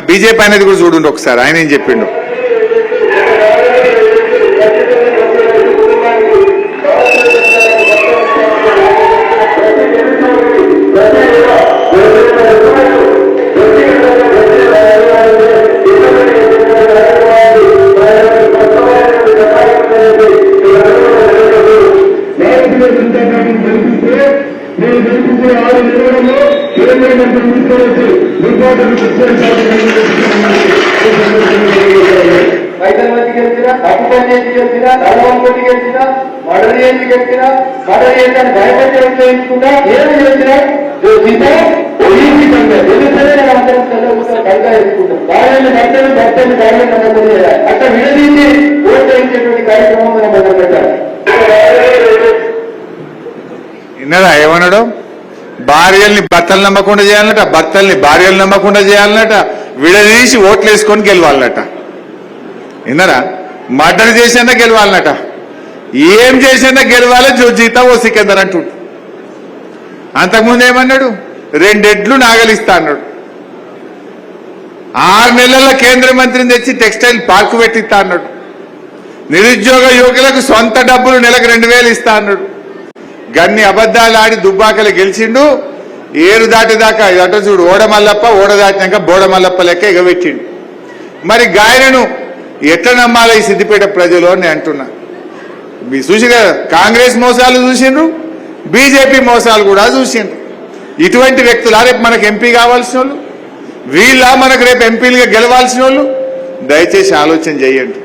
BJP అనేది కూడా చూడండి ఒకసారి ఆయన ఏం చెప్పిండు? నేను గెలిపిస్తే ఆరు నెలలలో కేంద్ర మంత్రి తీసుకొచ్చి నిర్వాహకులు హైదరాబాద్ గెలిచిన అప్పుపల్లి చేసి గెలిచిన నల్గొండ గెలిచిన మడలి చేసి గెలిచిన మడలి చేసిన భయపడి చేయించుకున్నా ఏమి చేసినా సీత ఒలింపి కంటే ఎందుకంటే నేను అందరం చదువుకుంటాం కనుక వేసుకుంటాం బాగా భర్తలు భర్తలు బాగా నమ్మకం అట్లా విడదీసి ఓటు వేయించేటువంటి కార్యక్రమం మనం మొదలు పెట్టాలి విన్నారా ఏమన్నాడు? భార్యల్ని భర్తలు నమ్మకుండా చేయాలన్నట భర్తల్ని భార్యలు నమ్మకుండా చేయాలన్నట విడదీసి ఓట్లు వేసుకొని గెలవాలన్నట. విన్నారా? మర్డర్ చేసినా గెలవాలన్నట. ఏం చేసినా గెలవాలి జోజీత ఓ సికిందర్ అంటుడు. అంతకుముందు ఏమన్నాడు రెండెడ్లు నాగలిస్తా అన్నాడు. ఆరు నెలల కేంద్ర మంత్రిని తెచ్చి టెక్స్టైల్ పార్క్ పెట్టిస్తా అన్నాడు. నిరుద్యోగ యువకులకు సొంత డబ్బులు నెలకు రెండు వేలు ఇస్తా అన్నాడు. గన్ని అబద్దాలు ఆడి దుబ్బాకలు గెలిచిండు ఏరు దాటిదాకా అటు చూడు ఓడమల్లప్ప ఓడ దాటినాక బోడమల్లప్ప లెక్క ఎగబెట్టిండు. మరి గాయనను ఎట్లా నమ్మాలి ఈ సిద్దిపేట ప్రజలు అని అంటున్నా. మీ చూసి కాంగ్రెస్ మోసాలు చూసిండ్రు బీజేపీ మోసాలు కూడా చూసిండ్రు. ఇటువంటి వ్యక్తులా రేపు మనకు ఎంపీ కావాల్సిన వాళ్ళు వీళ్ళ మనకు రేపు ఎంపీలుగా గెలవాల్సిన వాళ్ళు దయచేసి ఆలోచన చేయండి.